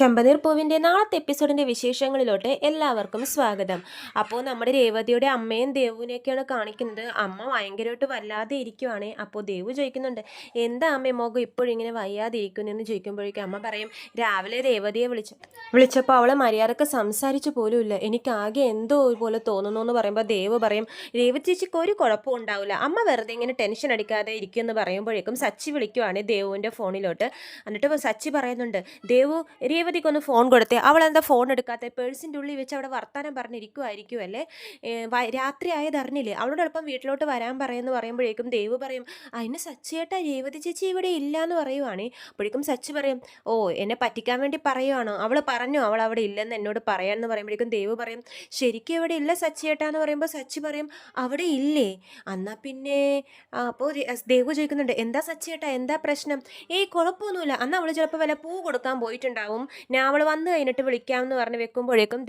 ചെമ്പനീർ പൂവിന്റെ നാളത്തെ എപ്പിസോഡിന്റെ വിശേഷങ്ങളിലോട്ട് എല്ലാവർക്കും സ്വാഗതം. അപ്പോൾ നമ്മുടെ രേവതിയുടെ അമ്മയും ദേവുവിനെയൊക്കെയാണ് കാണിക്കുന്നത്. അമ്മ ഭയങ്കരമായിട്ട് വല്ലാതെ ഇരിക്കുവാണ്. അപ്പോൾ ദേവു ചോദിക്കുന്നുണ്ട് എന്താ അമ്മ മുഖം ഇപ്പോഴും ഇങ്ങനെ വയ്യാതെ ഇരിക്കുന്നതെന്ന് ചോദിക്കുമ്പോഴേക്കും അമ്മ പറയും രാവിലെ രേവതിയെ വിളിച്ചു. വിളിച്ചപ്പോൾ അവളെ മര്യാദയ്ക്ക് സംസാരിച്ചു പോലുമില്ല. എനിക്ക് ആകെ എന്തോ പോലെ തോന്നുന്നു എന്ന് പറയുമ്പോൾ ദേവ് പറയും രേവതി ചേച്ചിക്ക് ഒരു കുഴപ്പവും ഉണ്ടാവില്ല. അമ്മ വെറുതെ ഇങ്ങനെ ടെൻഷൻ അടിക്കാതെ ഇരിക്കുമെന്ന് പറയുമ്പോഴേക്കും സച്ചി വിളിക്കുവാണ് ദേവുവിന്റെ ഫോണിലോട്ട്. എന്നിട്ട് സച്ചി പറയുന്നുണ്ട് ദേവു രേവതിക്കൊന്ന് ഫോൺ കൊടുത്തേ. അവളെന്താ ഫോൺ എടുക്കാത്ത? പേഴ്സിന്റെ ഉള്ളിൽ വെച്ച് അവിടെ വർത്താനം പറഞ്ഞിരിക്കുമായിരിക്കും അല്ലേ രാത്രി ആയത് അറിഞ്ഞില്ലേ? അവളോട് എളുപ്പം വീട്ടിലോട്ട് വരാൻ പറയുമെന്ന് പറയുമ്പോഴേക്കും ദേവ് പറയും അതിന് സച്ചിയേട്ടാ രേവതി ചേച്ചി ഇവിടെ ഇല്ല എന്ന് പറയുവാണേ. അപ്പോഴേക്കും സച്ചി പറയും ഓ എന്നെ പറ്റിക്കാൻ വേണ്ടി പറയുവാണോ? അവൾ പറഞ്ഞു അവൾ അവിടെ ഇല്ലെന്ന് എന്നോട് പറയാമെന്ന് പറയുമ്പോഴേക്കും ദേവ് പറയും ശരിക്കും ഇവിടെ ഇല്ല സച്ചിയേട്ടാ എന്ന് പറയുമ്പോൾ സച്ചി പറയും അവിടെ ഇല്ലേ. എന്നാൽ പിന്നെ അപ്പോൾ ദേവ് ചോദിക്കുന്നുണ്ട് എന്താ സച്ചിയേട്ടാ എന്താ പ്രശ്നം? ഏയ് കുഴപ്പമൊന്നുമില്ല അന്ന് അവൾ ചിലപ്പോൾ വല്ല പൂ കൊടുക്കാൻ പോയിട്ടുണ്ടാവും. ഞാൻ അവൾ വന്ന് കഴിഞ്ഞിട്ട് വിളിക്കാമെന്ന് പറഞ്ഞ് വെക്കുമ്പോഴേക്കും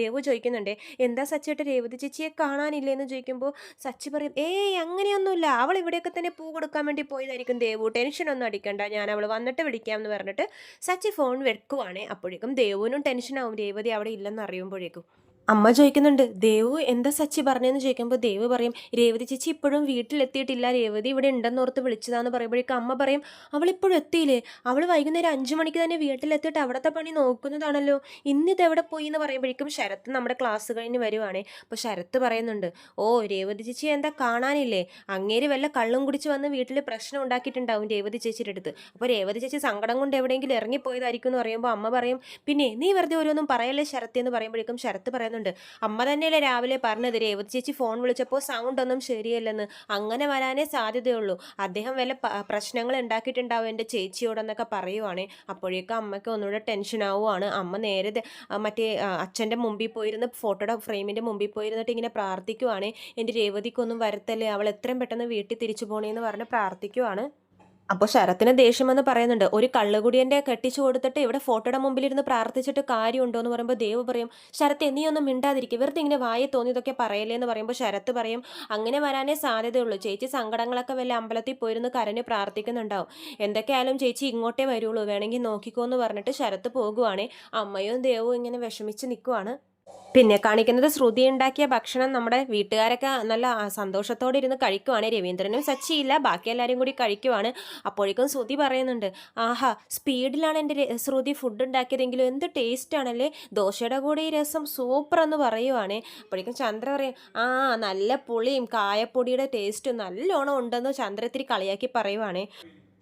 ദേവു ചോദിക്കുന്നുണ്ട് എന്താ സച്ചിയേട്ട രേവതി ചേച്ചിയെ കാണാനില്ലേ എന്ന് ചോദിക്കുമ്പോൾ സച്ചി പറയും ഏയ് അങ്ങനെയൊന്നുമില്ല. അവൾ ഇവിടെയൊക്കെ തന്നെ പൂ കൊടുക്കാൻ വേണ്ടി പോയതായിരിക്കും ദേവു. ടെൻഷനൊന്നും അടിക്കണ്ട. ഞാൻ അവൾ വന്നിട്ട് വിളിക്കാമെന്ന് പറഞ്ഞിട്ട് സച്ചി ഫോൺ വെക്കുവാണേ. അപ്പോഴേക്കും ദേവുവിനും ടെൻഷനാവും രേവതി അവിടെ ഇല്ലെന്ന് അറിയുമ്പോഴേക്കും. അമ്മ ചോദിക്കുന്നുണ്ട് ദേവു എന്താ സച്ചി പറഞ്ഞതെന്ന് ചോദിക്കുമ്പോൾ ദേവ് പറയും രേവതി ചേച്ചി ഇപ്പോഴും വീട്ടിലെത്തിയിട്ടില്ല രേവതി ഇവിടെ ഉണ്ടെന്നോർത്ത് വിളിച്ചതാന്ന് പറയുമ്പോഴേക്കും അമ്മ പറയും അവൾ ഇപ്പോഴും എത്തിയില്ലേ? അവൾ വൈകുന്നേരം അഞ്ചു മണിക്ക് തന്നെ വീട്ടിലെത്തിയിട്ട് അവിടുത്തെ പണി നോക്കുന്നതാണല്ലോ. ഇന്നിത് എവിടെ പോയി? എന്ന് പറയുമ്പോഴേക്കും ശരത്ത് നമ്മുടെ ക്ലാസ് കഴിഞ്ഞ് വരുവാണേ. അപ്പോൾ ശരത്ത് പറയുന്നുണ്ട് ഓ രേവതി ചേച്ചി എന്താ കാണാനില്ലേ? അങ്ങേര് വല്ല കള്ളും കുടിച്ച് വന്ന് വീട്ടിൽ പ്രശ്നം ഉണ്ടാക്കിയിട്ടുണ്ടാവും രേവതി ചേച്ചിയുടെ അടുത്ത്. അപ്പോൾ രേവതി ചേച്ചി സങ്കടം കൊണ്ട് എവിടെയെങ്കിലും ഇറങ്ങിപ്പോയതായിരിക്കും എന്ന് പറയുമ്പോൾ അമ്മ പറയും പിന്നെ നീ വെറുതെ ഓരോന്നും പറയല്ലേ ശരത്ത്? എന്ന് പറയുമ്പോഴേക്കും ശരത്ത് പറയുന്നുണ്ട്. അമ്മ തന്നെയല്ലേ രാവിലെ പറഞ്ഞത്. രേവതി ചേച്ചി ഫോൺ വിളിച്ചപ്പോൾ സൗണ്ട് ഒന്നും ശരിയല്ലെന്ന്. അങ്ങനെ വരാനേ സാധ്യതയുള്ളൂ. അദ്ദേഹം വല്ല പ്രശ്നങ്ങൾ ഉണ്ടാക്കിയിട്ടുണ്ടാവും എന്റെ ചേച്ചിയോടെന്നൊക്കെ പറയുവാണേ. അപ്പോഴേക്കും അമ്മയ്ക്ക് ഒന്നുകൂടെ ടെൻഷൻ ആവുകയാണ് അമ്മ നേരെ മറ്റേ അച്ഛന്റെ മുമ്പിൽ പോയിരുന്ന് ഫോട്ടോയുടെ ഫ്രെയിമിന്റെ മുമ്പിൽ പോയിരുന്നിട്ട് ഇങ്ങനെ പ്രാർത്ഥിക്കുവാണേ. എന്റെ രേവതിക്കൊന്നും വരത്തല്ലേ? അവൾ എത്രയും പെട്ടെന്ന് വീട്ടിൽ തിരിച്ചു പോണേന്ന് പറഞ്ഞ് പ്രാർത്ഥിക്കുവാണ്. അപ്പോൾ ശരത്തിന് ദേഷ്യം എന്ന് പറയുന്നുണ്ട്. ഒരു കള്ളുകുടിയന്റെ കെട്ടിച്ചു കൊടുത്തിട്ട് ഇവിടെ ഫോട്ടോയുടെ മുമ്പിലിരുന്ന് പ്രാർത്ഥിച്ചിട്ട് കാര്യമുണ്ടോ എന്ന് പറയുമ്പോൾ ദേവ് പറയും ശരത്ത് നീ ഒന്നും മിണ്ടാതിരിക്കും. വെറുതെ ഇങ്ങനെ വായി തോന്നിയതൊക്കെ പറയലേ എന്ന് പറയുമ്പോൾ ശരത്ത് പറയും അങ്ങനെ വരാനേ സാധ്യതയുള്ളൂ. ചേച്ചി സങ്കടങ്ങളൊക്കെ വല്ല അമ്പലത്തിൽ പോയിരുന്ന് കരഞ്ഞ് പ്രാർത്ഥിക്കുന്നുണ്ടാവും. എന്തൊക്കെയായാലും ചേച്ചി ഇങ്ങോട്ടേ വരുള്ളൂ. വേണമെങ്കിൽ നോക്കിക്കോ എന്ന് പറഞ്ഞിട്ട് ശരത്ത് പോകുവാണേ. അമ്മയും ദേവും ഇങ്ങനെ വിഷമിച്ച് നിൽക്കുവാണ് പിന്നെ കാണിക്കുന്നത് ശ്രുതി ഉണ്ടാക്കിയ ഭക്ഷണം നമ്മുടെ വീട്ടുകാരൊക്കെ നല്ല സന്തോഷത്തോടെ ഇരുന്ന് കഴിക്കുവാണ്. രവീന്ദ്രനും സച്ചിയില്ല ബാക്കി എല്ലാവരും കൂടി കഴിക്കുവാണ്. അപ്പോഴേക്കും ശ്രുതി പറയുന്നുണ്ട് ആഹാ സ്പീഡിലാണ് എന്റെ ശ്രുതി ഫുഡ് ഉണ്ടാക്കിയതെങ്കിലും എന്ത് ടേസ്റ്റാണല്ലേ ദോശയുടെ കൂടെ ഈ രസം സൂപ്പർ എന്ന് പറയുവാണേ. അപ്പോഴേക്കും ചന്ദ്ര പറയും ആ നല്ല പുളിയും കായപ്പൊടിയുടെ ടേസ്റ്റും നല്ലോണം ഉണ്ടെന്ന് ചന്ദ്ര ഇത്തിരി കളിയാക്കി പറയുവാണേ.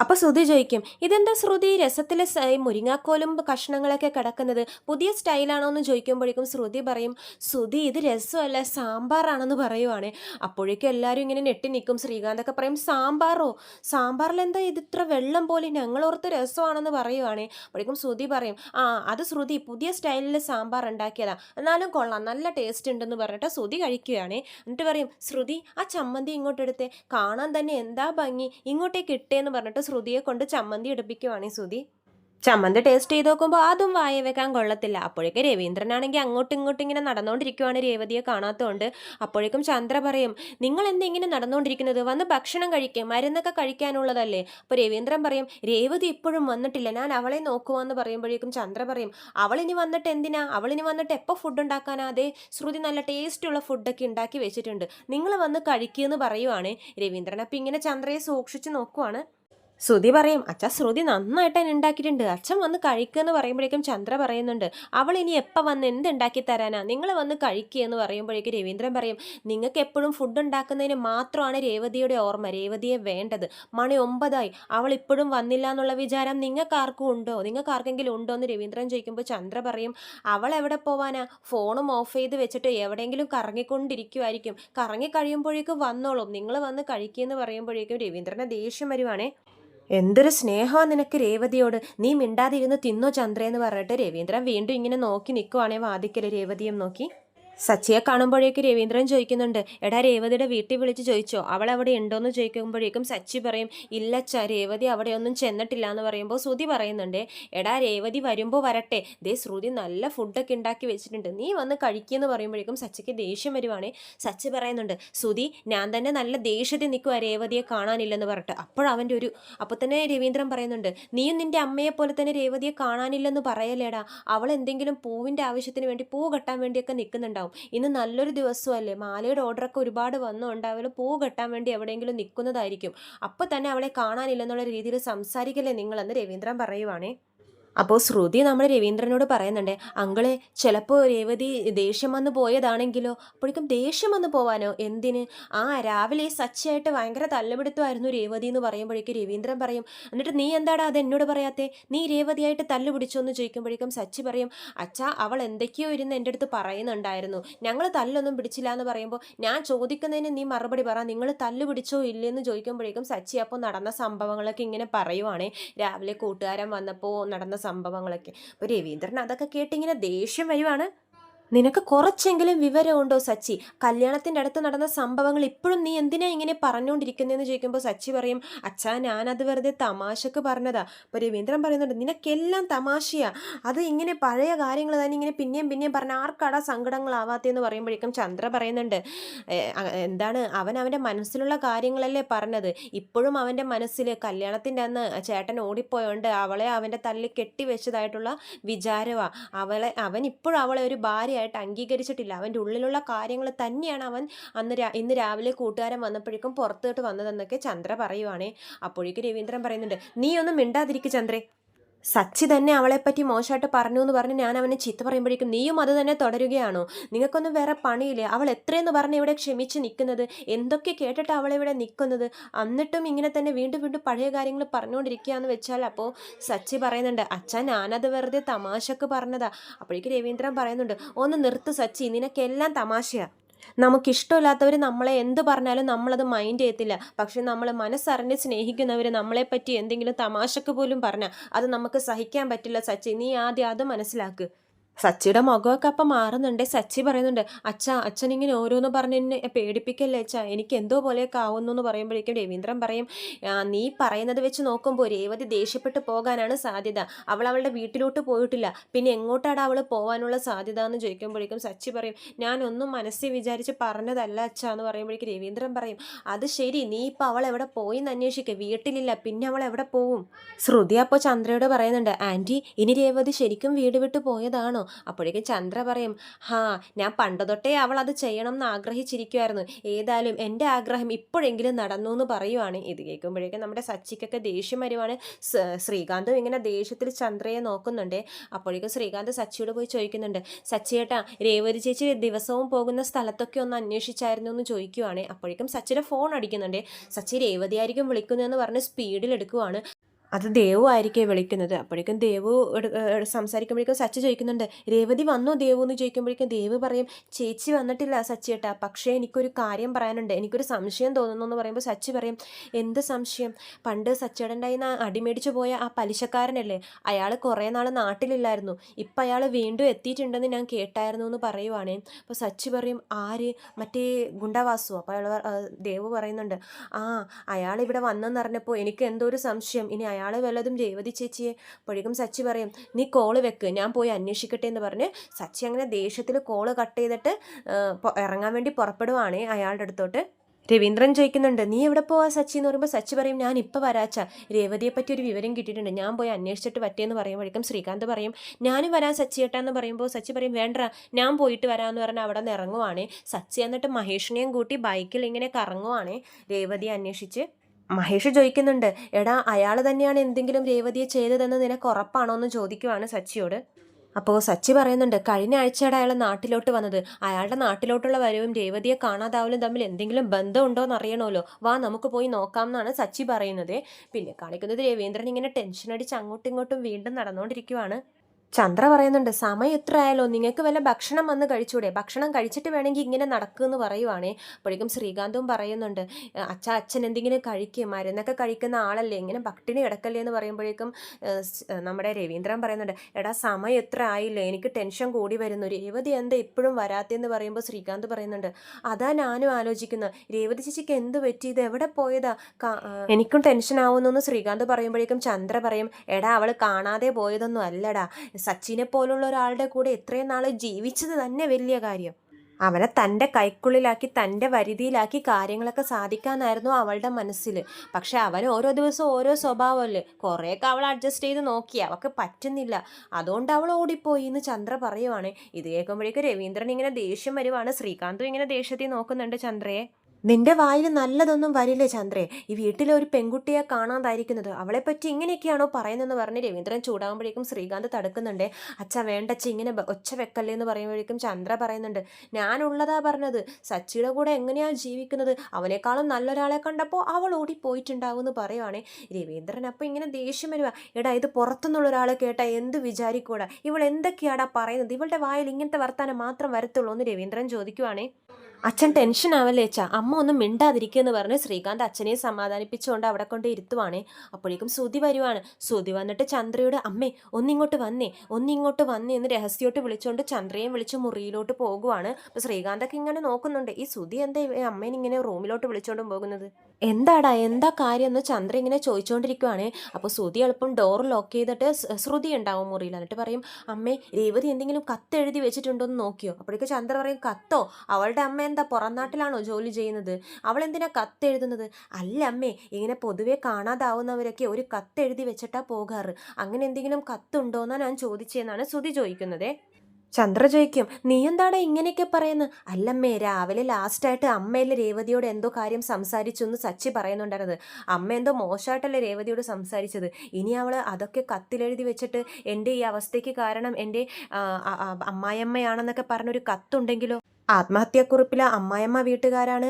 അപ്പോൾ ശ്രുതി ചോദിക്കും ഇതെന്താ ശ്രുതി? രസത്തിലെ മുരിങ്ങാക്കോലും കഷ്ണങ്ങളൊക്കെ കിടക്കുന്നത് പുതിയ സ്റ്റൈലാണോ? എന്ന് ചോദിക്കുമ്പോഴേക്കും ശ്രുതി പറയും ശ്രുതി ഇത് രസമല്ല സാമ്പാറാണെന്ന് പറയുവാണ്. അപ്പോഴേക്കും എല്ലാവരും ഇങ്ങനെ നെട്ടി നിൽക്കും. ശ്രീകാന്തൊക്കെ പറയും സാമ്പാറോ? സാമ്പാറിൽ എന്താ ഇത് ഇത്ര വെള്ളം പോലെ? ഞങ്ങളോർത്ത് രസമാണെന്ന് പറയുവാണ്. അപ്പോഴേക്കും ശ്രുതി പറയും ആ അത് ശ്രുതി പുതിയ സ്റ്റൈലിൽ സാമ്പാർ ഉണ്ടാക്കിയതാ. എന്നാലും കൊള്ളാം നല്ല ടേസ്റ്റ് ഉണ്ടെന്ന് പറഞ്ഞിട്ട് ശ്രുതി കഴിക്കുകയാണ് എന്നിട്ട് പറയും ശ്രുതി ആ ചമ്മന്തി ഇങ്ങോട്ട് എടുത്തേ കാണാൻ തന്നെ എന്താ ഭംഗി? ഇങ്ങോട്ടേക്ക് ഇട്ടേന്ന് പറഞ്ഞിട്ട് ശ്രുതിയെ കൊണ്ട് ചമ്മന്തി എടുപ്പിക്കുവാണ് ശ്രുതി. ചമ്മന്തി ടേസ്റ്റ് ചെയ്ത് നോക്കുമ്പോൾ അതും വായ വെക്കാൻ കൊള്ളത്തില്ല. അപ്പോഴേക്കും രവീന്ദ്രനാണെങ്കിൽ അങ്ങോട്ടും ഇങ്ങോട്ടും ഇങ്ങനെ നടന്നുകൊണ്ടിരിക്കുവാണ് രേവതിയെ കാണാത്തതുകൊണ്ട് അപ്പോഴേക്കും ചന്ദ്ര പറയും നിങ്ങൾ എന്തെങ്കിലും നടന്നുകൊണ്ടിരിക്കുന്നത് വന്ന് ഭക്ഷണം കഴിക്കുക മരുന്നൊക്കെ കഴിക്കാനുള്ളതല്ലേ? അപ്പോൾ രവീന്ദ്രൻ പറയും രേവതി ഇപ്പോഴും വന്നിട്ടില്ല. ഞാൻ അവളെ നോക്കുവാന്ന് പറയുമ്പോഴേക്കും ചന്ദ്ര പറയും അവളിനി വന്നിട്ട് എന്തിനാ? അവളിനി വന്നിട്ട് എപ്പോൾ ഫുഡ് ഉണ്ടാക്കാനാ അതേ ശ്രുതി നല്ല ടേസ്റ്റുള്ള ഫുഡൊക്കെ ഉണ്ടാക്കി വെച്ചിട്ടുണ്ട്. നിങ്ങൾ വന്ന് കഴിക്കുമെന്ന് പറയുവാണ്. രവീന്ദ്രൻ അപ്പം ഇങ്ങനെ ചന്ദ്രയെ സൂക്ഷിച്ച് നോക്കുവാണ്. ശ്രുതി പറയും അച്ഛ ശ്രുതി നന്നായിട്ട് തന്നെ ഉണ്ടാക്കിയിട്ടുണ്ട്. അച്ഛൻ വന്ന് കഴിക്കുക എന്ന് പറയുമ്പോഴേക്കും ചന്ദ്ര പറയുന്നുണ്ട് അവൾ ഇനി എപ്പോൾ വന്ന് എന്ത് ഉണ്ടാക്കി തരാനാ? നിങ്ങൾ വന്ന് കഴിക്കുക എന്ന് പറയുമ്പോഴേക്കും രവീന്ദ്രൻ പറയും നിങ്ങൾക്ക് എപ്പോഴും ഫുഡ് ഉണ്ടാക്കുന്നതിന് മാത്രമാണ് രേവതിയുടെ ഓർമ്മ. രേവതിയെ വേണ്ടത് മണി ഒമ്പതായി. അവൾ ഇപ്പോഴും വന്നില്ല എന്നുള്ള വിചാരം നിങ്ങൾക്ക് ആർക്കും ഉണ്ടോ? നിങ്ങൾക്ക് ആർക്കെങ്കിലും ഉണ്ടോ? എന്ന് രവീന്ദ്രൻ ചോദിക്കുമ്പോൾ ചന്ദ്ര പറയും അവൾ എവിടെ പോവാനാ? ഫോണും ഓഫ് ചെയ്ത് വെച്ചിട്ട് എവിടെയെങ്കിലും കറങ്ങിക്കൊണ്ടിരിക്കുമായിരിക്കും കറങ്ങി കഴിയുമ്പോഴേക്കും വന്നോളും. നിങ്ങൾ വന്ന് കഴിക്കുക എന്ന് പറയുമ്പോഴേക്കും രവീന്ദ്രനെ ദേഷ്യം വരുവാണേ. എന്തൊരു സ്നേഹമാണ് നിനക്ക് രേവതിയോട്? നീ മിണ്ടാതിരുന്ന് തിന്നോ ചന്ദ്രയെന്ന് പറഞ്ഞിട്ട് രവീന്ദ്രൻ വീണ്ടും ഇങ്ങനെ നോക്കി നിൽക്കുവാണേ വാദിക്കൽ രേവതിയും നോക്കി. സച്ചിയെ കാണുമ്പോഴേക്ക് രവീന്ദ്രൻ ചോദിക്കുന്നുണ്ട് എടാ രേവതിയുടെ വീട്ടിൽ വിളിച്ച് ചോദിച്ചോ? അവൾ അവിടെ ഉണ്ടോയെന്ന് ചോദിക്കുമ്പോഴേക്കും സച്ചി പറയും ഇല്ല ച രേവതി അവിടെ ഒന്നും ചെന്നിട്ടില്ല എന്ന് പറയുമ്പോൾ ശ്രുതി പറയുന്നുണ്ട് എടാ രേവതി വരുമ്പോൾ വരട്ടെ. ദേ ശ്രുതി നല്ല ഫുഡൊക്കെ ഉണ്ടാക്കി വെച്ചിട്ടുണ്ട്. നീ വന്ന് കഴിക്കുമെന്ന് പറയുമ്പോഴേക്കും സച്ചിക്ക് ദേഷ്യം വരുവാണേ. സച്ചി പറയുന്നുണ്ട് ശ്രുതി ഞാൻ തന്നെ നല്ല ദേഷ്യത്തിൽ നിൽക്കുക രേവതിയെ കാണാനില്ലെന്ന് പറഞ്ഞിട്ട്. അപ്പോഴവന്റെ ഒരു അപ്പോൾ തന്നെ രവീന്ദ്രൻ പറയുന്നുണ്ട് നീയും നിന്റെ അമ്മയെ പോലെ തന്നെ രേവതിയെ കാണാനില്ലെന്ന് പറയലേടാ അവൾ എന്തെങ്കിലും പൂവിന്റെ ആവശ്യത്തിന് വേണ്ടി പൂ കെട്ടാൻ വേണ്ടിയൊക്കെ നിൽക്കുന്നുണ്ടാവും ഇന്ന് നല്ലൊരു ദിവസമല്ലേ? മാലയുടെ ഓർഡറൊക്കെ ഒരുപാട് വന്നുകൊണ്ട് അവൾ പൂ കെട്ടാൻ വേണ്ടി എവിടെയെങ്കിലും നിൽക്കുന്നതായിരിക്കും അപ്പോൾ തന്നെ അവളെ കാണാനില്ലെന്നുള്ള രീതിയിൽ സംസാരിക്കല്ലേ നിങ്ങളെന്ന് രവീന്ദ്രൻ പറയുവാണേ. അപ്പോൾ ശ്രുതി നമ്മുടെ രവീന്ദ്രനോട് പറയുന്നുണ്ട് അങ്കളെ ചിലപ്പോൾ രേവതി ദേഷ്യം വന്ന് പോയതാണെങ്കിലോ? അപ്പോഴേക്കും ദേഷ്യം വന്ന് പോവാനോ? എന്തിന്? ആ രാവിലെ സച്ചയായിട്ട് ഭയങ്കര തല്ലുപിടുത്തമായിരുന്നു രേവതി എന്ന് പറയുമ്പോഴേക്കും രവീന്ദ്രൻ പറയും എന്നിട്ട് നീ എന്താടാ അത് എന്നോട് പറയാത്തേ? നീ രേവതിയായിട്ട് തല്ലുപിടിച്ചോ എന്ന് ചോദിക്കുമ്പോഴേക്കും സച്ചി പറയും അച്ഛാ അവൾ എന്തൊക്കെയോ ഇരുന്ന് എന്റെ അടുത്ത് പറയുന്നുണ്ടായിരുന്നു. ഞങ്ങൾ തല്ലൊന്നും പിടിച്ചില്ല എന്ന് പറയുമ്പോൾ ഞാൻ ചോദിക്കുന്നതിന് നീ മറുപടി പറ. നിങ്ങൾ തല്ലുപിടിച്ചോ ഇല്ലെന്ന് ചോദിക്കുമ്പോഴേക്കും സച്ചി അപ്പോൾ നടന്ന സംഭവങ്ങളൊക്കെ ഇങ്ങനെ പറയുവാണേ. രാവിലെ കൂട്ടുകാരൻ വന്നപ്പോൾ നടന്ന സംഭവങ്ങളൊക്കെ. അപ്പോൾ രവീന്ദ്രൻ അതൊക്കെ കേട്ടിങ്ങനെ ദേഷ്യം വരുവാണ്. നിനക്ക് കുറച്ചെങ്കിലും വിവരമുണ്ടോ സച്ചി? കല്യാണത്തിന്റെ അടുത്ത് നടന്ന സംഭവങ്ങൾ ഇപ്പോഴും നീ എന്തിനാ ഇങ്ങനെ പറഞ്ഞുകൊണ്ടിരിക്കുന്നതെന്ന് ചോദിക്കുമ്പോൾ സച്ചി പറയും അച്ഛാ ഞാനത് വെറുതെ തമാശക്ക് പറഞ്ഞതാ. അപ്പോൾ രവീന്ദ്രൻ പറയുന്നുണ്ട് നിനക്കെല്ലാം തമാശയാ. അത് ഇങ്ങനെ പഴയ കാര്യങ്ങൾ തന്നെ ഇങ്ങനെ പിന്നെയും പിന്നെയും പറഞ്ഞ ആർക്കാടാ സങ്കടങ്ങളാവാത്തതെന്ന് പറയുമ്പോഴേക്കും ചന്ദ്ര പറയുന്നുണ്ട് എന്താണ് അവൻ അവന്റെ മനസ്സിലുള്ള കാര്യങ്ങളല്ലേ പറഞ്ഞത്. ഇപ്പോഴും അവന്റെ മനസ്സിൽ കല്യാണത്തിന്റെ അന്ന് ചേട്ടൻ ഓടിപ്പോയോണ്ട് അവളെ അവന്റെ തല്ലിൽ കെട്ടിവെച്ചതായിട്ടുള്ള വിചാരമാണ് അവളെ അവൻ ഇപ്പോഴും അവളെ ഒരു ഭാര്യയായിട്ട് അംഗീകരിച്ചിട്ടില്ല. അവന്റെ ഉള്ളിലുള്ള കാര്യങ്ങൾ തന്നെയാണ് അവൻ അന്ന് ഇന്ന് രാവിലെ കൂട്ടുകാരൻ വന്നപ്പോഴേക്കും പുറത്തോട്ട് വന്നതെന്നൊക്കെ ചന്ദ്ര പറയുവാണേ. അപ്പോഴേക്കും രവീന്ദ്രൻ പറയുന്നുണ്ട് നീ ഒന്നും മിണ്ടാതിരിക്കുക ചന്ദ്രേ. സച്ചി തന്നെ അവളെപ്പറ്റി മോശമായിട്ട് പറഞ്ഞു എന്ന് പറഞ്ഞ് ഞാൻ അവനെ ചീത്ത പറയുമ്പോഴേക്കും നീയും അത് തന്നെ തുടരുകയാണോ? നിങ്ങൾക്കൊന്നും വേറെ പണിയില്ലേ? അവൾ എത്രയെന്ന് പറഞ്ഞ് ഇവിടെ ക്ഷമിച്ച് നിൽക്കുന്നത്? എന്തൊക്കെ കേട്ടിട്ട് അവളിവിടെ നിൽക്കുന്നത്? എന്നിട്ടും ഇങ്ങനെ തന്നെ വീണ്ടും വീണ്ടും പഴയ കാര്യങ്ങൾ പറഞ്ഞുകൊണ്ടിരിക്കുകയെന്ന് വെച്ചാൽ അപ്പോൾ സച്ചി പറയുന്നുണ്ട് അച്ഛൻ ഞാനത് വെറുതെ തമാശക്ക് പറഞ്ഞതാ. അപ്പോഴേക്കും രവീന്ദ്രൻ പറയുന്നുണ്ട് ഒന്ന് നിർത്ത് സച്ചി നിനക്കെല്ലാം തമാശയാ. നമുക്കിഷ്ടമില്ലാത്തവർ നമ്മളെ എന്ത് പറഞ്ഞാലും നമ്മളത് മൈൻഡ് ചെയ്യത്തില്ല. പക്ഷെ നമ്മൾ മനസ്സറിഞ്ഞ് സ്നേഹിക്കുന്നവർ നമ്മളെപ്പറ്റി എന്തെങ്കിലും തമാശക്ക് പോലും പറഞ്ഞാൽ അത് നമുക്ക് സഹിക്കാൻ പറ്റില്ല സച്ചി. നീ ആദ്യം അത് മനസ്സിലാക്ക്. സച്ചിയുടെ മുഖമൊക്കെ അപ്പം മാറുന്നുണ്ട്. സച്ചി പറയുന്നുണ്ട് അച്ഛ അച്ഛൻ ഇങ്ങനെ ഓരോന്ന് പറഞ്ഞ് എന്നെ പേടിപ്പിക്കല്ലേ അച്ഛാ? എനിക്ക് എന്തോ പോലെയൊക്കെ ആവുന്നു എന്ന് പറയുമ്പോഴേക്കും രവീന്ദ്രൻ പറയും നീ പറയുന്നത് വെച്ച് നോക്കുമ്പോൾ രേവതി ദേഷ്യപ്പെട്ട് പോകാനാണ് സാധ്യത. അവൾ അവളുടെ വീട്ടിലോട്ട് പോയിട്ടില്ല. പിന്നെ എങ്ങോട്ടാണ് അവൾ പോകാനുള്ള സാധ്യത എന്ന് ചോദിക്കുമ്പോഴേക്കും സച്ചി പറയും ഞാനൊന്നും മനസ്സിൽ വിചാരിച്ച് പറഞ്ഞതല്ല അച്ഛ എന്ന് പറയുമ്പോഴേക്കും രവീന്ദ്രൻ പറയും അത് ശരി നീ ഇപ്പോൾ അവൾ എവിടെ പോയി എന്ന് അന്വേഷിക്കുക വീട്ടിലില്ല പിന്നെ അവൾ എവിടെ പോവും? ശ്രുതി അപ്പോൾ ചന്ദ്രയോട് പറയുന്നുണ്ട് ആന്റി ഇനി രേവതി ശരിക്കും വീട് വിട്ട് പോയതാണോ? അപ്പോഴേക്കും ചന്ദ്ര പറയും ഹാ ഞാൻ പണ്ട് തൊട്ടേ അവൾ അത് ചെയ്യണം എന്ന് ആഗ്രഹിച്ചിരിക്കുമായിരുന്നു ഏതായാലും എന്റെ ആഗ്രഹം ഇപ്പോഴെങ്കിലും നടന്നു എന്ന് പറയുവാണ്. ഇത് കേൾക്കുമ്പോഴേക്കും നമ്മുടെ സച്ചിക്കൊക്കെ ദേഷ്യം വരുവാണ്. ശ്രീകാന്തും ഇങ്ങനെ ദേഷ്യത്തിൽ ചന്ദ്രയെ നോക്കുന്നുണ്ട്. അപ്പോഴേക്കും ശ്രീകാന്ത് സച്ചിയോട് പോയി ചോദിക്കുന്നുണ്ട് സച്ചിയേട്ടാ രേവതി ചേച്ചി ദിവസവും പോകുന്ന സ്ഥലത്തൊക്കെ ഒന്ന് അന്വേഷിച്ചായിരുന്നു എന്ന് ചോദിക്കുവാണ്. അപ്പോഴേക്കും സച്ചിയുടെ ഫോൺ അടിക്കുന്നുണ്ട്. സച്ചി രേവതി ആയിരിക്കും വിളിക്കുന്നതെന്ന് പറഞ്ഞ് സ്പീഡിൽ എടുക്കുവാണ്. അത് ദേവു ആയിരിക്കും വിളിക്കുന്നത്. അപ്പോഴേക്കും ദേവു സംസാരിക്കുമ്പോഴേക്കും സച്ചി ചോദിക്കുന്നുണ്ട് രേവതി വന്നോ ദേവു? എന്ന് ചോദിക്കുമ്പോഴേക്കും ദേവ് പറയും ചേച്ചി വന്നിട്ടില്ല സച്ചി ഏട്ടാ പക്ഷേ എനിക്കൊരു കാര്യം പറയാനുണ്ട്. എനിക്കൊരു സംശയം തോന്നുന്നു എന്ന് പറയുമ്പോൾ സച്ചി പറയും എന്ത് സംശയം? പണ്ട് സച്ചേടന്റെ അടിമേടിച്ചു പോയ ആ പലിശക്കാരനല്ലേ? അയാൾ കുറേ നാൾ നാട്ടിലില്ലായിരുന്നു. ഇപ്പം അയാൾ വീണ്ടും എത്തിയിട്ടുണ്ടെന്ന് ഞാൻ കേട്ടായിരുന്നു എന്ന് പറയുവാണേ. അപ്പോൾ സച്ചി പറയും ആര്? മറ്റേ ഗുണ്ടവാസു? അപ്പോൾ അയാൾ ദേവ് പറയുന്നുണ്ട് ആ അയാൾ ഇവിടെ വന്നെന്നറിഞ്ഞപ്പോൾ എനിക്ക് എന്തോ ഒരു സംശയം. ഇനി അയാൾ വല്ലതും രേവതി ചേച്ചിയെ അപ്പോഴേക്കും സച്ചി പറയും നീ കോൾ വെക്ക് ഞാൻ പോയി അന്വേഷിക്കട്ടെ എന്ന് പറഞ്ഞ് സച്ചി അങ്ങനെ ദേഷ്യത്തിൽ കോൾ കട്ട് ചെയ്തിട്ട് ഇറങ്ങാൻ വേണ്ടി പുറപ്പെടുവാണ് അയാളുടെ അടുത്തോട്ട്. രവീന്ദ്രൻ ചോദിക്കുന്നുണ്ട് നീ എവിടെ പോവാ സച്ചി? എന്ന് പറയുമ്പോൾ സച്ചി പറയും ഞാൻ ഇപ്പോൾ വരാച്ച. രേവതിയെ പറ്റി ഒരു വിവരം കിട്ടിയിട്ടുണ്ട്. ഞാൻ പോയി അന്വേഷിച്ചിട്ട് പറ്റിയെന്ന് പറയുമ്പോഴേക്കും ശ്രീകാന്ത് പറയും ഞാനും വരാം സച്ചി ഏട്ടാ എന്ന് പറയുമ്പോൾ സച്ചി പറയും വേണ്ട ഞാൻ പോയിട്ട് വരാമെന്ന് പറഞ്ഞാൽ അവിടെ നിന്ന് ഇറങ്ങുവാണ്. സച്ചി എന്നിട്ട് മഹേഷിനെയും കൂട്ടി ബൈക്കിൽ ഇങ്ങനെ കറങ്ങുവാണ് രേവതിയെ അന്വേഷിച്ച്. മഹേഷ് ചോദിക്കുന്നുണ്ട് എടാ അയാൾ തന്നെയാണ് എന്തെങ്കിലും രേവതിയെ ചെയ്തതെന്ന് നിനക്ക് ഉറപ്പാണോ എന്ന് ചോദിക്കുവാണ് സച്ചിയോട്. അപ്പോൾ സച്ചി പറയുന്നുണ്ട് കഴിഞ്ഞ ആഴ്ചയുടെ അയാൾ നാട്ടിലോട്ട് വന്നത്. അയാളുടെ നാട്ടിലോട്ടുള്ള വരവും രേവതിയെ കാണാതാവലും തമ്മിൽ എന്തെങ്കിലും ബന്ധമുണ്ടോ എന്ന് അറിയണമല്ലോ വാ നമുക്ക് പോയി നോക്കാം എന്നാണ് സച്ചി പറയുന്നത്. പിന്നെ കാണിക്കുന്നത് രവീന്ദ്രൻ ഇങ്ങനെ ടെൻഷൻ അടിച്ച് അങ്ങോട്ടും ഇങ്ങോട്ടും വീണ്ടും നടന്നുകൊണ്ടിരിക്കുവാണ് ചന്ദ്ര പറയുന്നുണ്ട് സമയം എത്ര ആയാലോ നിങ്ങൾക്ക് വല്ല ഭക്ഷണം വന്ന് കഴിച്ചൂടെ? ഭക്ഷണം കഴിച്ചിട്ട് വേണമെങ്കിൽ ഇങ്ങനെ നടക്കുമെന്ന് പറയുവാണേ. അപ്പോഴേക്കും ശ്രീകാന്തും പറയുന്നുണ്ട് "ഏഹ് അച്ഛ അച്ഛൻ എന്തെങ്കിലും കഴിക്കുക മരുന്നൊക്കെ കഴിക്കുന്ന ആളല്ലേ? ഇങ്ങനെ ഭക്തിന് കിടക്കല്ലേ? എന്ന് പറയുമ്പോഴേക്കും നമ്മുടെ രവീന്ദ്രൻ പറയുന്നുണ്ട് എടാ സമയം എത്ര ആയില്ലേ? എനിക്ക് ടെൻഷൻ കൂടി വരുന്നു. രേവതി എന്താ ഇപ്പോഴും വരാത്തെന്ന് പറയുമ്പോൾ ശ്രീകാന്ത് പറയുന്നുണ്ട് അതാ ഞാനും ആലോചിക്കുന്നത് രേവതി ചേച്ചിക്ക് എന്ത് പറ്റി? ഇത് എവിടെ പോയതാ? എനിക്കും ടെൻഷൻ ആവുന്നു. എന്ന് ശ്രീകാന്ത് പറയുമ്പോഴേക്കും ചന്ദ്ര പറയും എടാ അവൾ കാണാതെ പോയതൊന്നും അല്ലടാ. സച്ചിനെ പോലുള്ള ഒരാളുടെ കൂടെ ഇത്രയും നാൾ ജീവിച്ചത് തന്നെ വലിയ കാര്യം. അവനെ തന്റെ കൈക്കുള്ളിലാക്കി തന്റെ വരുതിയിലാക്കി കാര്യങ്ങളൊക്കെ സാധിക്കാനായിരുന്നു അവളുടെ മനസ്സിൽ പക്ഷെ അവൻ ഓരോ ദിവസവും ഓരോ സ്വഭാവമല്ലേ? കുറേയൊക്കെ അവൾ അഡ്ജസ്റ്റ് ചെയ്ത് നോക്കി. അവൾക്ക് പറ്റുന്നില്ല. അതുകൊണ്ട് അവൾ ഓടിപ്പോയി എന്ന് ചന്ദ്ര പറയുവാണ്. ഇത് കേൾക്കുമ്പോഴേക്കും രവീന്ദ്രൻ ഇങ്ങനെ ദേഷ്യം വരുവാണ്. ശ്രീകാന്തും ഇങ്ങനെ ദേഷ്യത്തിൽ നോക്കുന്നുണ്ട് ചന്ദ്രയെ. നിന്റെ വായിൽ നല്ലതൊന്നും വരില്ലേ ചന്ദ്രേ. ഈ വീട്ടിലെ ഒരു പെൺകുട്ടിയെ കാണാതായിരിക്കുന്നത്. അവളെപ്പറ്റി ഇങ്ങനെയൊക്കെയാണോ പറയുന്നതെന്ന് പറഞ്ഞ് രവീന്ദ്രൻ ചൂടാകുമ്പോഴേക്കും ശ്രീകാന്ത് തടുക്കുന്നുണ്ട്. അച്ഛ വേണ്ടച്ച ഇങ്ങനെ ഒച്ച വെക്കല്ലേ എന്ന് പറയുമ്പോഴേക്കും ചന്ദ്ര പറയുന്നുണ്ട്. ഞാനുള്ളതാ പറഞ്ഞത്. സച്ചിയുടെ കൂടെ എങ്ങനെയാണ് ജീവിക്കുന്നത്? അവനേക്കാളും നല്ലൊരാളെ കണ്ടപ്പോൾ അവൾ ഓടിപ്പോയിട്ടുണ്ടാവും എന്ന് പറയുവാണേ. രവീന്ദ്രൻ അപ്പം ഇങ്ങനെ ദേഷ്യം വരുക എടാ ഇത് പുറത്തുനിന്നുള്ള ഒരാളെ കേട്ട എന്ത് വിചാരിക്കൂടാ ഇവൾ എന്തൊക്കെയാടാ പറയുന്നത്? ഇവളുടെ വായിൽ ഇങ്ങനത്തെ വർത്താനം മാത്രം വരത്തുള്ളൂ എന്ന് രവീന്ദ്രൻ ചോദിക്കുവാണേ. അച്ഛൻ ടെൻഷൻ ആവല്ലേ അച്ഛാ? അമ്മ ഒന്നും മിണ്ടാതിരിക്കുമെന്ന് പറഞ്ഞ് ശ്രീകാന്ത് അച്ഛനെ സമാധാനിപ്പിച്ചുകൊണ്ട് അവിടെ കൊണ്ട് ഇരുത്തുവാണേ. അപ്പോഴേക്കും ശ്രുതി വരുവാണ്. ശ്രുതി വന്നിട്ട് ചന്ദ്രയോട് അമ്മേ ഒന്നിങ്ങോട്ട് വന്നേ ഒന്നിങ്ങോട്ട് വന്നേ എന്ന് രഹസ്യോട്ട് വിളിച്ചുകൊണ്ട് ചന്ദ്രയും വിളിച്ച് മുറിയിലോട്ട് പോകുവാണ്. അപ്പോൾ ശ്രീകാന്തൊക്കെ ഇങ്ങനെ നോക്കുന്നുണ്ട്. ഈ ശ്രുതി എന്താ അമ്മേനെ ഇങ്ങനെ റൂമിലോട്ട് വിളിച്ചുകൊണ്ടും പോകുന്നത്? എന്താടാ എന്താ കാര്യം എന്ന് ചന്ദ്ര ഇങ്ങനെ ചോദിച്ചുകൊണ്ടിരിക്കുവാണ് അപ്പോൾ ശ്രുതി എളുപ്പം ഡോർ ലോക്ക് ചെയ്തിട്ട് ശ്രുതി ഉണ്ടാവും മുറിയിൽ. എന്നിട്ട് പറയും അമ്മേ രേവതി എന്തെങ്കിലും കത്ത് എഴുതി വെച്ചിട്ടുണ്ടോ എന്ന് നോക്കിയോ? അപ്പോഴേക്കും ചന്ദ്ര പറയും കത്തോ? അവളുടെ അമ്മ എന്താ പുറം നാട്ടിലാണോ ജോലി ചെയ്യുന്നത്? അവൾ എന്തിനാ കത്തെഴുതുന്നത്? അല്ല അമ്മേ ഇങ്ങനെ പൊതുവെ കാണാതാവുന്നവരൊക്കെ ഒരു കത്തെഴുതി വെച്ചിട്ടാ പോകാറ്. അങ്ങനെ എന്തെങ്കിലും കത്തുണ്ടോന്നാ ഞാൻ ചോദിച്ചതെന്നാണ് ശ്രുതി ചോദിക്കുന്നത്. ചന്ദ്ര ചോദിക്കും നീ എന്താണ് ഇങ്ങനെയൊക്കെ പറയുന്നത് അല്ലമ്മേ രാവിലെ ലാസ്റ്റായിട്ട് അമ്മയല്ലേ രേവതിയോട് എന്തോ കാര്യം സംസാരിച്ചു എന്ന് സച്ചി പറയുന്നുണ്ടായിരുന്നത്. അമ്മ എന്തോ മോശമായിട്ടല്ലേ രേവതിയോട് സംസാരിച്ചത്. ഇനി അവൾ അതൊക്കെ കത്തിലെഴുതി വെച്ചിട്ട് എന്റെ ഈ അവസ്ഥയ്ക്ക് കാരണം എന്റെ അമ്മായിയമ്മയാണെന്നൊക്കെ പറഞ്ഞൊരു കത്തുണ്ടെങ്കിലോ? ആത്മഹത്യാക്കുറിപ്പിലെ അമ്മായിയമ്മ വീട്ടുകാരാണ്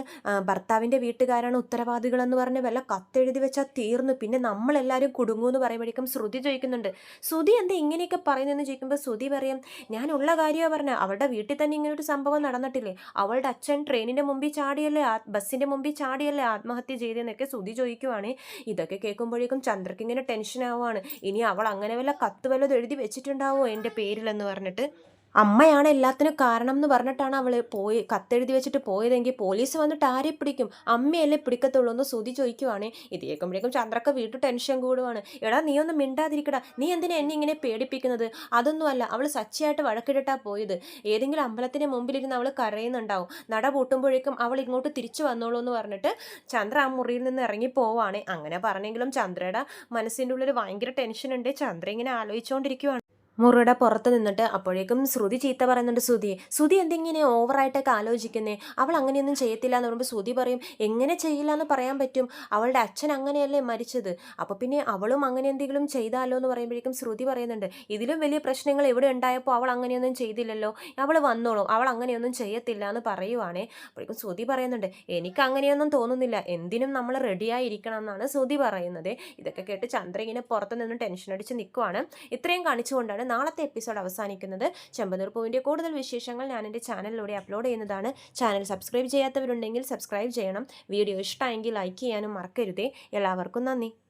ഭർത്താവിന്റെ വീട്ടുകാരാണ് ഉത്തരവാദികളെന്ന് പറഞ്ഞ് വല്ല കത്തെഴുതി വെച്ചാൽ തീർന്നു. പിന്നെ നമ്മളെല്ലാവരും കുടുങ്ങുമെന്ന് പറയുമ്പോഴേക്കും ശ്രുതി ചോദിക്കുന്നുണ്ട് ശ്രുതി എന്താ ഇങ്ങനെയൊക്കെ പറയുന്നതെന്ന് ചോദിക്കുമ്പോൾ ശ്രുതി പറയും ഞാനുള്ള കാര്യമാണ് പറഞ്ഞത് അവളുടെ വീട്ടിൽ തന്നെ ഇങ്ങനെ ഒരു സംഭവം നടന്നിട്ടില്ലേ? അവളുടെ അച്ഛൻ ട്രെയിനിന്റെ മുമ്പിൽ ചാടിയല്ലേ ബസ്സിന്റെ മുമ്പിൽ ചാടിയല്ലേ ആത്മഹത്യ ചെയ്തതെന്നൊക്കെ ശ്രുതി ചോദിക്കുവാണ്. ഇതൊക്കെ കേൾക്കുമ്പോഴേക്കും ചന്ദ്രക്ക് ഇങ്ങനെ ടെൻഷൻ ആവുകയാണ് ഇനി അവൾ അങ്ങനെ വല്ല കത്ത് വല്ലതും എഴുതി വെച്ചിട്ടുണ്ടാവോ എന്റെ പേരിലെന്ന് പറഞ്ഞിട്ട്? അമ്മയാണ് എല്ലാത്തിനും കാരണം എന്ന് പറഞ്ഞിട്ടാണ് അവൾ പോയി കത്തെഴുതി വെച്ചിട്ട് പോയതെങ്കിൽ പോലീസ് വന്നിട്ട് ആരെ പിടിക്കും? അമ്മയല്ലേ പിടിക്കത്തുള്ളൂ എന്ന് ശ്രുതി ചോദിക്കുവാണ്. ഇത് കേൾക്കുമ്പോഴേക്കും ചന്ദ്രക്ക വീട്ടു ടെൻഷൻ കൂടുവാണ്. എടാ നീ ഒന്ന് മിണ്ടാതിരിക്കടാ. നീ എന്തിനാ എന്നെ ഇങ്ങനെ പേടിപ്പിക്കുന്നത്? അതൊന്നുമല്ല അവൾ സച്ചയായിട്ട് വഴക്കിട്ടിട്ടാ പോയത്. ഏതെങ്കിലും അമ്പലത്തിന് മുമ്പിലിരുന്ന് അവൾ കരയുന്നുണ്ടാവും. നട പൂട്ടുമ്പോഴേക്കും അവൾ ഇങ്ങോട്ട് തിരിച്ചു വന്നോളൂ എന്ന് പറഞ്ഞിട്ട് ചന്ദ്ര ആ മുറിയിൽ നിന്ന് ഇറങ്ങി പോവാണ്. അങ്ങനെ പറഞ്ഞെങ്കിലും ചന്ദ്രയുടെ മനസ്സിന്റെ ഉള്ളിൽ ഭയങ്കര ടെൻഷൻ ഉണ്ട്. ചന്ദ്ര ഇങ്ങനെ ആലോചിച്ചുകൊണ്ടിരിക്കുവാണ് മുറിയുടെ പുറത്ത് നിന്നിട്ട് അപ്പോഴേക്കും ശ്രുതി ചീത്ത പറയുന്നുണ്ട് ശ്രുതി ശ്രുതി എന്തിങ്ങനെ ഓവറായിട്ടൊക്കെ ആലോചിക്കുന്നേ? അവൾ അങ്ങനെയൊന്നും ചെയ്യത്തില്ല. എന്ന് പറയുമ്പോൾ ശ്രുതി പറയും എങ്ങനെ ചെയ്യില്ല എന്ന് പറയാൻ പറ്റും? അവളുടെ അച്ഛൻ അങ്ങനെയല്ലേ മരിച്ചത്? അപ്പോൾ പിന്നെ അവളും അങ്ങനെ എന്തെങ്കിലും ചെയ്താലോ എന്ന് പറയുമ്പോഴേക്കും ശ്രുതി പറയുന്നുണ്ട് ഇതിലും വലിയ പ്രശ്നങ്ങൾ ഇവിടെ ഉണ്ടായപ്പോൾ അവൾ അങ്ങനെയൊന്നും ചെയ്തില്ലല്ലോ. അവൾ വന്നോളും. അവൾ അങ്ങനെയൊന്നും ചെയ്യത്തില്ല എന്ന് പറയുവാണേ. അപ്പോഴേക്കും ശ്രുതി പറയുന്നുണ്ട് എനിക്ക് അങ്ങനെയൊന്നും തോന്നുന്നില്ല. എന്തിനും നമ്മൾ റെഡിയായിരിക്കണം എന്നാണ് ശ്രുതി പറയുന്നത്. ഇതൊക്കെ കേട്ട് ചന്ദ്ര ഇങ്ങനെ പുറത്ത് നിന്ന് ടെൻഷൻ അടിച്ച് നിൽക്കുവാണ് ഇത്രയും കാണിച്ചുകൊണ്ടാണ് നാളത്തെ എപ്പിസോഡ് അവസാനിക്കുന്നത്. ചെമ്പനൂർ പൂവിന്റെ കൂടുതൽ വിശേഷങ്ങൾ ഞാൻ എന്റെ ചാനലിലൂടെ അപ്ലോഡ് ചെയ്യുന്നതാണ്. ചാനൽ സബ്സ്ക്രൈബ് ചെയ്യാത്തവരുണ്ടെങ്കിൽ സബ്സ്ക്രൈബ് ചെയ്യണം. വീഡിയോ ഇഷ്ടമായെങ്കിൽ ലൈക്ക് ചെയ്യാനും മറക്കരുതേ. എല്ലാവർക്കും നന്ദി.